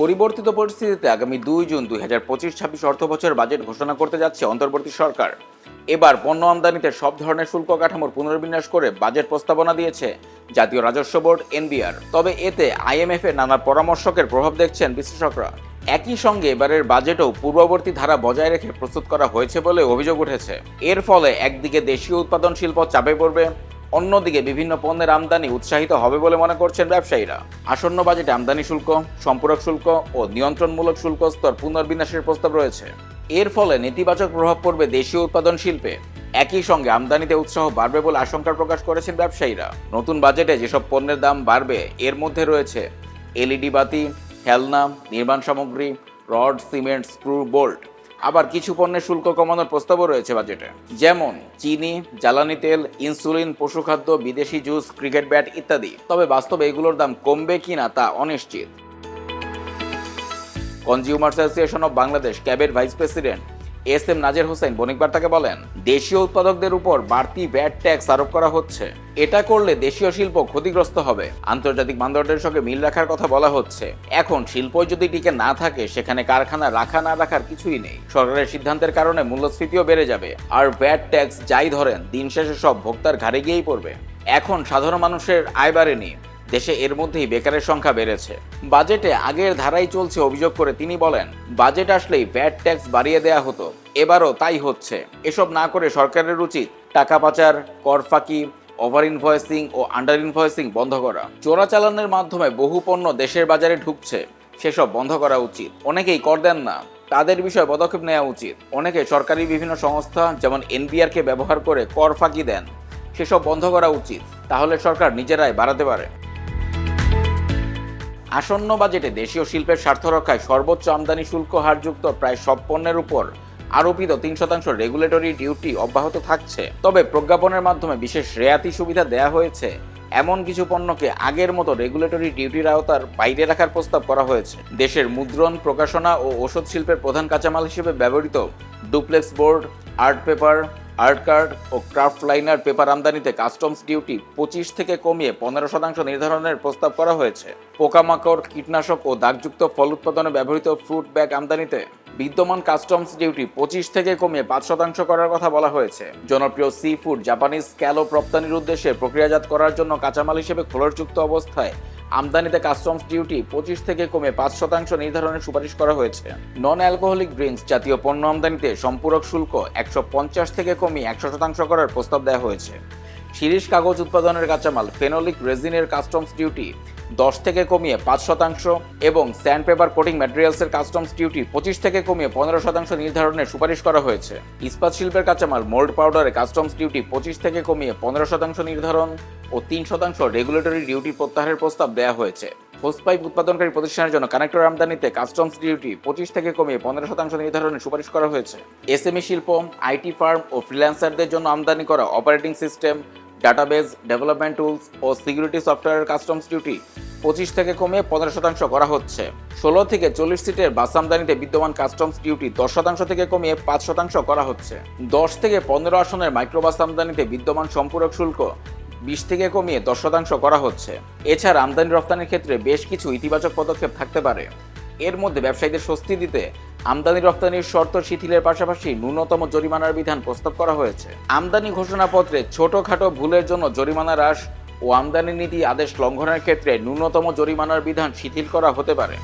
পরিবর্তিত পরিস্থিতিতে আগামী দুই জুন দুই হাজার পঁচিশ ছাব্বিশ অর্থ বছর বাজেট ঘোষণা করতে যাচ্ছে অন্তর্বর্তী সরকার। এবার পণ্য আমদানিতে সব ধরনের শুল্ক কাঠামোর পুনর্বিন্যাস করে বাজেট প্রস্তাবনা দিয়েছে জাতীয় রাজস্ব বোর্ড এনবিআর। তবে এতে আইএমএফ এর নানা পরামর্শকের প্রভাব দেখছেন বিশ্লেষকরা। একই সঙ্গে এবারের বাজেটও পূর্ববর্তী ধারা বজায় রেখে প্রস্তুত করা হয়েছে বলে অভিযোগ উঠেছে। এর ফলে একদিকে দেশীয় উৎপাদন শিল্প চাপে পড়বে অন্যদিকে বিভিন্ন পণ্যের আমদানি উৎসাহিত হবে বলে মনে করছেন ব্যবসায়ীরা। আসন্ন বাজেটে আমদানি শুল্ক, সম্পূরক শুল্ক ও নিয়ন্ত্রণমূলক শুল্ক স্তর পুনর্বিন্যাসের প্রস্তাব রয়েছে। এর ফলে নেতিবাচক প্রভাব পড়বে দেশীয় উৎপাদন শিল্পে। একই সঙ্গে আমদানিতে উৎসাহ বাড়বে বলে আশঙ্কা প্রকাশ করেছেন ব্যবসায়ীরা। নতুন বাজেটে যেসব পণ্যের দাম বাড়বে, এর মধ্যে রয়েছে এলইডি বাতি, খেলনা, নির্মাণ সামগ্রী, রড, সিমেন্ট, স্ক্রু, বোল্ট। আবার কিছু পণ্যের শুল্ক কমানোর প্রস্তাবও রয়েছে বাজেটে। যেমন চিনি, জ্বালানি তেল, ইনসুলিন, পশুখাদ্য, বিদেশি জুস, ক্রিকেট ব্যাট ইত্যাদি। তবে বাস্তবে এগুলোর দাম কমবে কিনা তা অনিশ্চিত। কনজিউমার অ্যাসোসিয়েশন অব বাংলাদেশ, ক্যাবের vice president S M Nazer Hossain বণিক বার্তাকে বলেন, দেশীয় উৎপাদকদের উপর বাড়তি ভ্যাট ট্যাক্স আরোপ করা হচ্ছে। এটা করলে দেশীয় শিল্প ক্ষতিগ্রস্ত হবে। আন্তর্জাতিক মানদণ্ডের সঙ্গে মিল রাখার কথা বলা হচ্ছে। এখন শিল্পই যদি টিকে না থাকে, সেখানে কারখানা রাখা না রাখার কিছুই নেই। সরকারের সিদ্ধান্তের কারণে মূল্যস্ফীতিও বেড়ে যাবে। আর ভ্যাট ট্যাক্স যাই ধরেন, দিন শেষে সব ভোক্তার ঘাড়ে গিয়েই পড়বে। এখন সাধারণ মানুষের আয় বাড়েনি। দেশে এর মধ্যেই বেকারের সংখ্যা বেড়েছে। বাজেটে আগের ধারাই চলছে অভিযোগ করে তিনি বলেন, বাজেট আসলেই ভ্যাট ট্যাক্স বাড়িয়ে দেয়া হতো। এবারও তাই হচ্ছে। এসব না করে সরকারের উচিত টাকা পাচার, কর ফাঁকি ওভার ইনভয়েসিং ও আন্ডার ইনভয়েসিং বন্ধ করা। চোরাচালানের মাধ্যমে বহু পণ্য দেশের বাজারে ঢুকছে। সেসব বন্ধ করা উচিত। অনেকেই কর দেন না। তাদের বিষয়ে পদক্ষেপ নেওয়া উচিত। অনেকে সরকারি বিভিন্ন সংস্থা, যেমন এনবিআরকে ব্যবহার করে কর ফাঁকি দেন। সেসব বন্ধ করা উচিত। তাহলে সরকার নিজেরাই বাড়াতে পারে। আসন্ন বাজেটে দেশীয় শিল্পের স্বার্থ রক্ষায় সর্বোচ্চ আমদানি শুল্ক হারযুক্ত প্রায় সব পণ্যের উপর আরোপিত তিন শতাংশ রেগুলেটরি ডিউটি অব্যাহত থাকছে। তবে প্রজ্ঞাপনের মাধ্যমে বিশেষ রেয়াতি সুবিধা দেয়া হয়েছে। এমন কিছু পণ্যকে আগের মতো রেগুলেটরি ডিউটির আওতার বাইরে রাখার প্রস্তাব করা হয়েছে। দেশের মুদ্রণ, প্রকাশনা ও ওষুধ শিল্পের প্রধান কাঁচামাল হিসেবে ব্যবহৃত duplex board art paper art card ও ক্রাফট লাইনার পেপার আমদানিতে কাস্টমস ডিউটি পঁচিশ থেকে কমিয়ে পনেরো শতাংশ নির্ধারণের প্রস্তাব করা হয়েছে। পোকামাকড়, কীটনাশক ও দাগযুক্ত ফল উৎপাদনে ব্যবহৃত ফ্রুট ব্যাগ আমদানিতে বিদ্যমান কাস্টমস ডিউটি পঁচিশ থেকে কমিয়ে পাঁচ শতাংশ করার কথা বলা হয়েছে। জনপ্রিয় সি ফুড জাপানিজ ক্যালোপ রপ্তানির উদ্দেশ্যে প্রক্রিয়াজাত করার জন্য কাঁচামাল হিসেবে খোলরযুক্ত অবস্থায় আমদানিতে কাস্টমস ডিউটি পঁচিশ থেকে কমে পাঁচ শতাংশ নির্ধারণের সুপারিশ করা হয়েছে। নন অ্যালকোহলিক ড্রিঙ্কস জাতীয় পণ্য আমদানিতে সম্পূরক শুল্ক একশো পঞ্চাশ থেকে কমিয়ে একশো শতাংশ করার প্রস্তাব দেওয়া হয়েছে। শিরিষ কাগজ উৎপাদনের কাঁচামাল ফেনোলিক রেজিনের কাস্টমস ডিউটি দশ থেকে কমিয়ে পাঁচ শতাংশ এবং স্যান্ড পেপার কোটিং ম্যাটেরিয়ালসের কাস্টমস ডিউটি পঁচিশ থেকে কমিয়ে পনেরো শতাংশ নির্ধারণের সুপারিশ করা হয়েছে। ইস্পাত শিল্পের কাঁচামাল মোল্ড পাউডারে কাস্টমস ডিউটি পঁচিশ থেকে কমিয়ে পনেরো শতাংশ নির্ধারণ ও তিন শতাংশ রেগুলেটরি ডিউটি প্রত্যাহারের প্রস্তাব দেওয়া হয়েছে। হোস পাইপ উৎপাদনকারী প্রতিষ্ঠানের জন্য কানেক্টর আমদানিতে কাস্টমস ডিউটি পঁচিশ থেকে কমিয়ে পনেরো শতাংশ নির্ধারণের সুপারিশ করা হয়েছে। এসএমই শিল্প আইটি ফার্ম ও ফ্রিল্যান্সারদের জন্য আমদানি করা operating system database development tools ও সিকিউরিটি সফটওয়্যারের কাস্টমস ডিউটি পঁচিশ থেকে কমিয়ে পনেরো শতাংশ করা হচ্ছে। ষোলো থেকে চল্লিশ সিটের বাস আমদানিতে বিদ্যমান কাস্টমস ডিউটি দশ শতাংশ থেকে কমিয়ে পাঁচ শতাংশ করা হচ্ছে। দশ থেকে পনেরো আসনের মাইক্রোবাস আমদানিতে বিদ্যমান সম্পূরক শুল্ক বিশ থেকে কমিয়ে দশ শতাংশ করা হচ্ছে। এছাড়া আমদানি রপ্তানির ক্ষেত্রে বেশ কিছু ইতিবাচক পদক্ষেপ থাকতে পারে। এর মধ্যে ব্যবসায়ীদের স্বস্তি দিতে আমদানি রপ্তানির শর্ত শিথিলের পাশাপাশি ন্যূনতম জরিমানার বিধান প্রস্তাব করা হয়েছে। আমদানি ঘোষণাপত্রে ছোটখাটো ভুলের জন্য জরিমানা হ্রাস ও আমদানি নীতি আদেশ লঙ্ঘনের ক্ষেত্রে ন্যূনতম জরিমানার বিধান শিথিল করা হতে পারে।